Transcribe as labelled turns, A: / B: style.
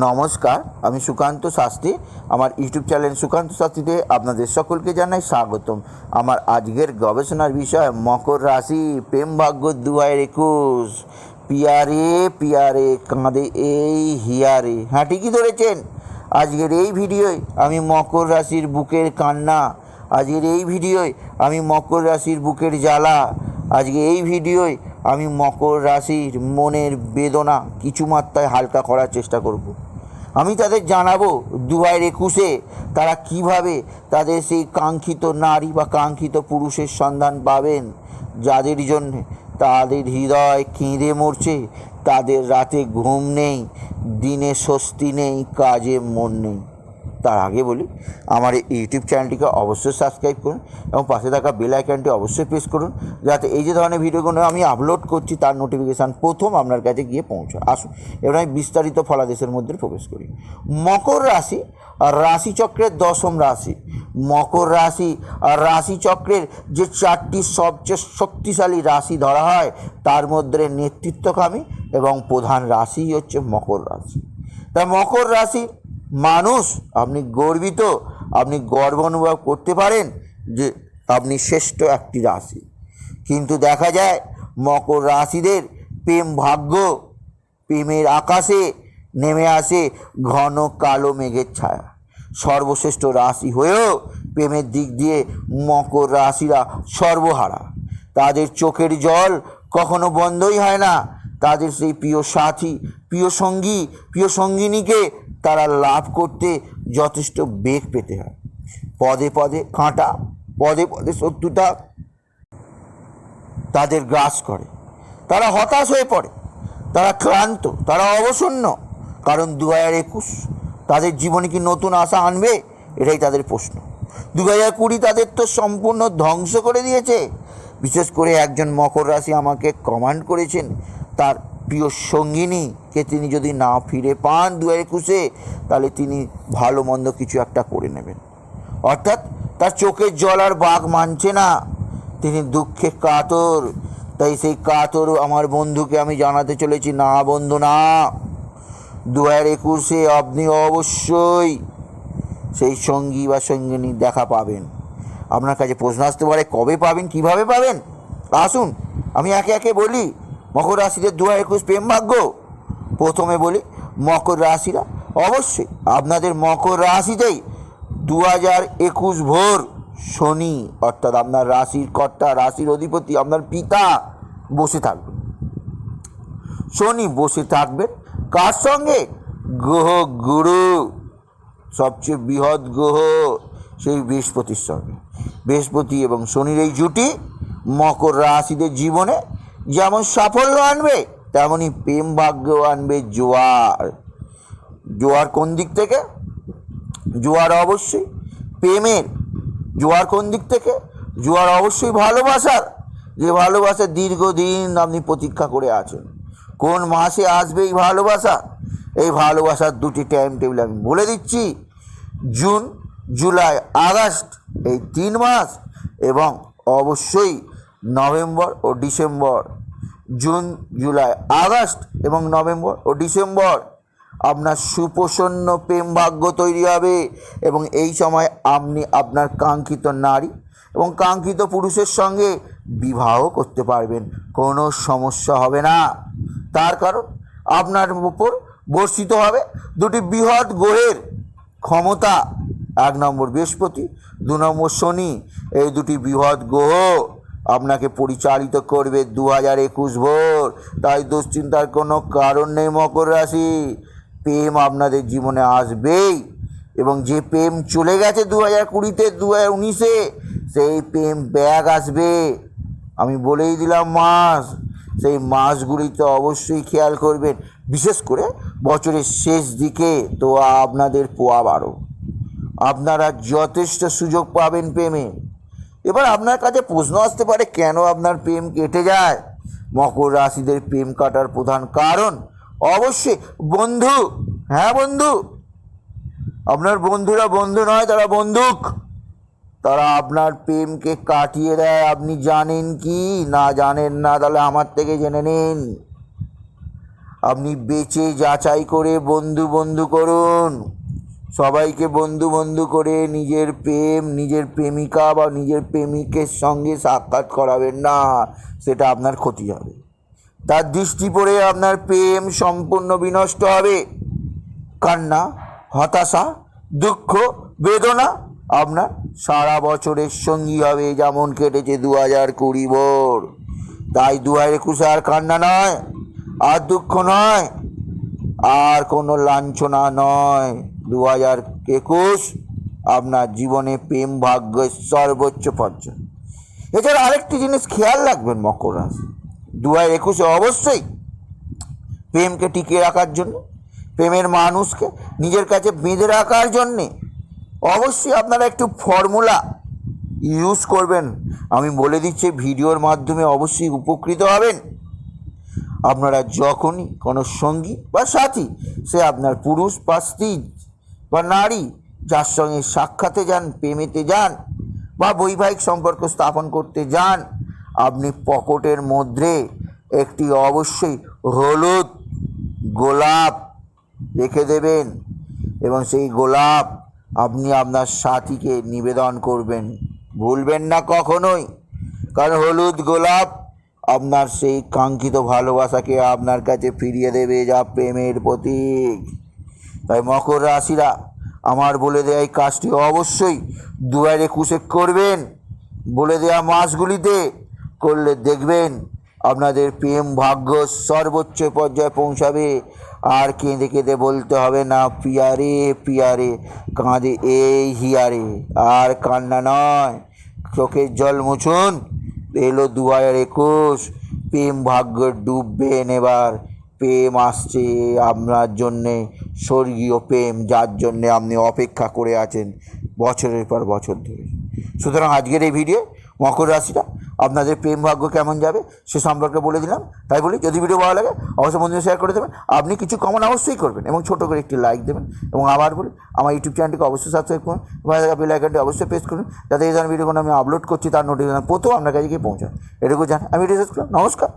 A: নমস্কার, আমি সুকান্ত শাস্ত্রী। আমার ইউটিউব চ্যানেল সুকান্ত শাস্ত্রীতে আপনাদের সকলকে জানাই স্বাগতম। আমার আজকের গবেষণার বিষয়, মকর রাশি, প্রেম ভাগ্য দু হাজার একুশ। পিয়ারে পিয়ারে কাঁদে এই হিয়ারে। হ্যাঁ ঠিকই ধরেছেন। আজকের এই ভিডিওয় আমি মকর রাশির বুকের কান্না। আজকের এই ভিডিওয় আমি মকর রাশির বুকের জ্বালা। আজকে এই ভিডিওয় আমি মকর রাশির মনের বেদনা কিছু মাত্রায় হালকা করার চেষ্টা করব। আমি তাদের জানাব দু হাজার একুশে তারা কীভাবে তাদের সেই কাঙ্ক্ষিত নারী বা কাঙ্ক্ষিত পুরুষের সন্ধান পাবেন, যাদের জন্য তাদের হৃদয় কেঁদে মরছে, তাদের রাতে ঘুম নেই, দিনে স্বস্তি নেই, কাজে মন নেই তার আগে বলি, আমার এই ইউটিউব চ্যানেলটিকে অবশ্যই সাবস্ক্রাইব করুন এবং পাশে থাকা বেল আইকনটি অবশ্যই প্রেস করুন যাতে এই যে ধরনের ভিডিওগুলো আমি আপলোড করছি, তার নোটিফিকেশান প্রথম আপনার কাছে গিয়ে পৌঁছায়। আসুন, এবার আমি বিস্তারিত ফলাদেশের মধ্যে প্রবেশ করি। মকর রাশি রাশিচক্রের দশম রাশি। মকর রাশি রাশিচক্রের যে চারটি সবচেয়ে শক্তিশালী রাশি ধরা হয়, তার মধ্যে নেতৃত্বকামী এবং প্রধান রাশি হচ্ছে মকর রাশি। তা মকর রাশি মানুষ, আপনি গর্বিত, আপনি গর্ব অনুভব করতে পারেন যে আপনি শ্রেষ্ঠ একটি রাশি। কিন্তু দেখা যায়, মকর রাশিদের প্রেম ভাগ্য, প্রেমের আকাশে নেমে আসে ঘন কালো মেঘের ছায়া। সর্বশ্রেষ্ঠ রাশি হয়েও প্রেমের দিক দিয়ে মকর রাশিরা সর্বহারা। তাদের চোখের জল কখনো বন্ধই হয় না। তাদের সেই প্রিয় সাথী, প্রিয় সঙ্গী, প্রিয় সঙ্গিনীকে তারা লাভ করতে যথেষ্ট বেগ পেতে হয়। পদে পদে কাঁটা, পদে পদে শত্রুতা তাদের গ্রাস করে। তারা হতাশ হয়ে পড়ে। তারা ক্লান্ত, তারা অবসন্ন। কারণ দু হাজার একুশ তাদের জীবনে কি নতুন আশা আনবে? এটাই তাদের প্রশ্ন। দু হাজার কুড়ি তাদের তো সম্পূর্ণ ধ্বংস করে দিয়েছে। বিশেষ করে একজন মকর রাশি আমাকে কমান্ড করেছেন, তার প্রিয় সঙ্গিনীকে তিনি যদি না ফিরে পান দু হাজার একুশে তাহলে তিনি ভালো মন্দ কিছু একটা করে নেবেন। অর্থাৎ তার চোখের জল আর বাঘ মানছে না। তিনি দুঃখে কাতর, তাই সেই কাতর আমার বন্ধুকে আমি জানাতে চলেছি, না বন্ধু, না। দু হাজার একুশে আপনি অবশ্যই সেই সঙ্গী বা সঙ্গিনী দেখা পাবেন। আপনার কাছে প্রশ্ন আসতে পারে, কবে পাবেন, কীভাবে পাবেন? আসুন, আমি একে একে বলি। মকর রাশিদের দু একুশ প্রেম ভাগ্য। প্রথমে বলি মকর রাশিরা। অবশ্যই আপনাদের মকর রাশিতেই দু হাজার একুশ ভোর শনি, অর্থাৎ আপনার রাশির কর্তা, রাশির অধিপতি, আপনার পিতা বসে থাকবেন। শনি বসে থাকবেন। কার সঙ্গে? গ্রহ গুরু। সবচেয়ে বৃহৎ গ্রহ সেই বৃহস্পতির সঙ্গে। বৃহস্পতি এবং শনির এই জুটি মকর রাশিদের জীবনে যেমন সাফল্য আনবে তেমনই প্রেম ভাগ্য আনবে জোয়ার। জোয়ার কোন দিক থেকে? জোয়ার অবশ্যই প্রেমের। জোয়ার কোন দিক থেকে? জোয়ার অবশ্যই ভালোবাসার। যে ভালোবাসা দীর্ঘদিন আপনি প্রতীক্ষা করে আছেন। কোন মাসে আসবে এই ভালোবাসা? এই ভালোবাসার দুটি টাইম টেবিল আমি বলে দিচ্ছি। জুন, জুলাই, আগস্ট, এই তিন মাস এবং অবশ্যই নভেম্বর ও ডিসেম্বর, জুন, জুলাই, আগস্ট এবং নভেম্বর ও ডিসেম্বর। আপনার সুপ্রসন্ন প্রেম ভাগ্য তৈরি হবে এবং এই সময় আপনি আপনার কাঙ্ক্ষিত নারী এবং কাঙ্ক্ষিত পুরুষের সঙ্গে বিবাহ করতে পারবেন। কোনো সমস্যা হবে না। তার কারণ আপনার উপর বর্ষিত হবে দুটি বৃহৎ গ্রহের ক্ষমতা। এক নম্বর বৃহস্পতি, দু নম্বর শনি। এই দুটি বৃহৎ গ্রহ। আপনাকে পরিচালিত করবে দু হাজার একুশ ভোর। তাই দুশ্চিন্তার কোনো কারণ নেই মকর রাশি। প্রেম আপনাদের জীবনে আসবেই। এবং যে প্রেম চলে গেছে দু হাজার কুড়িতে দু হাজার উনিশে, সেই প্রেম ব্যাগ আসবে। আমি বলেই দিলাম মাস। সেই মাসগুলিতে অবশ্যই খেয়াল করবেন। বিশেষ করে বছরের শেষ দিকে তো আপনাদের পোয়া বারো। আপনারা যথেষ্ট সুযোগ পাবেন প্রেমে। এবার আপনার কাছে প্রশ্ন আসতে পারে, কেন আপনার প্রেম কেটে যায়? মকর রাশিদের প্রেম কাটার প্রধান কারণ অবশ্যই বন্ধু। হ্যাঁ বন্ধু? আপনার বন্ধুরা বন্ধু নয়, তারা বন্দুক। তারা আপনার প্রেমকে কাটিয়ে দেয়। আপনি জানেন কি? না জানেন না, তাহলে আমার থেকে জেনে নিন। আপনি বেঁচে যাচাই করে বন্ধু বন্ধু করুন। সবাইকে বন্ধু বন্ধু করে নিজের প্রেম, নিজের প্রেমিকা বা নিজের প্রেমিকের সঙ্গে সাক্ষাৎ করাবেন না, সেটা আপনার ক্ষতি হবে। তার দৃষ্টি পড়ে আপনার প্রেম সম্পূর্ণ বিনষ্ট হবে। কান্না, হতাশা, দুঃখ, বেদনা আপনার সারা বছরের সঙ্গী হবে, যেমন কেটেছে দু হাজার কুড়ি ভোর। তাই দু হাজার একুশে আর কান্না নয়, আর দুঃখ নয়, আর কোনো লাঞ্ছনা নয়। দু হাজার একুশ আপনার জীবনে প্রেম ভাগ্যের সর্বোচ্চ পর্যায়ে। এছাড়া আরেকটি জিনিস খেয়াল রাখবেন মকর রাশি। দু হাজার একুশে অবশ্যই প্রেমকে টিকিয়ে রাখার জন্য, প্রেমের মানুষকে নিজের কাছে বেঁধে রাখার জন্যে অবশ্যই আপনারা একটু ফর্মুলা ইউজ করবেন। আমি বলে দিচ্ছি, ভিডিওর মাধ্যমে অবশ্যই উপকৃত হবেন। আপনারা যখনই কোনো সঙ্গী বা সাথী, সে আপনার পুরুষ বা স্ত্রী বা নারী যার সঙ্গে সাক্ষাতে যান, প্রেমেতে যান বা বৈবাহিক সম্পর্ক স্থাপন করতে যান, আপনি পকেটের মধ্যে একটি অবশ্যই হলুদ গোলাপ রেখে দেবেন এবং সেই গোলাপ আপনি আপনার সাথীকে নিবেদন করবেন। ভুলবেন না কখনোই, কারণ হলুদ গোলাপ আপনার সেই কাঙ্ক্ষিত ভালোবাসাকে আপনার কাছে ফিরিয়ে দেবে যা প্রেমের প্রতীক। তাই মকর রাশিরা আমার বলে দেওয়া এই কাজটি অবশ্যই দু হাজার একুশে করবেন। বলে দেওয়া মাসগুলিতে করলে দেখবেন আপনাদের প্রেম ভাগ্য সর্বোচ্চ পর্যায়ে পৌঁছাবে। আর কেঁদে কেঁদে বলতে হবে না, পিয়ারে পিয়ারে, কাঁদে এই হিয়ারে। আর কান্না নয়, চোখের জল মুছুন, এলো দু হাজার একুশ, প্রেম ভাগ্য ডুববেন এবার। প্রেম আসছে আপনার জন্যে, স্বর্গীয় প্রেম, যার জন্যে আপনি অপেক্ষা করে আছেন বছরের পর বছর ধরে। সুতরাং আজকের এই ভিডিও মকর রাশিটা আপনাদের প্রেম ভাগ্য কেমন যাবে সে সম্পর্কে বলে দিলাম। তাই বলি, যদি ভিডিও ভালো লাগে, অবশ্যই বন্ধুদের শেয়ার করে দেবেন। আপনি কিছু কমন অবশ্যই করবেন এবং ছোটো করে একটি লাইক দেবেন এবং আবার বলি, আমার ইউটিউব চ্যানেলটিকে অবশ্যই সাবস্ক্রাইব করুন বেল আইকনটি অবশ্যই প্রেস করুন যাতে এই ধরনের ভিডিও কোনো আমি আপলোড করছি, তার নোটিফিকেশন প্রথম আপনার কাছে গিয়ে পৌঁছান এটুকু জান আমি করলাম নমস্কার।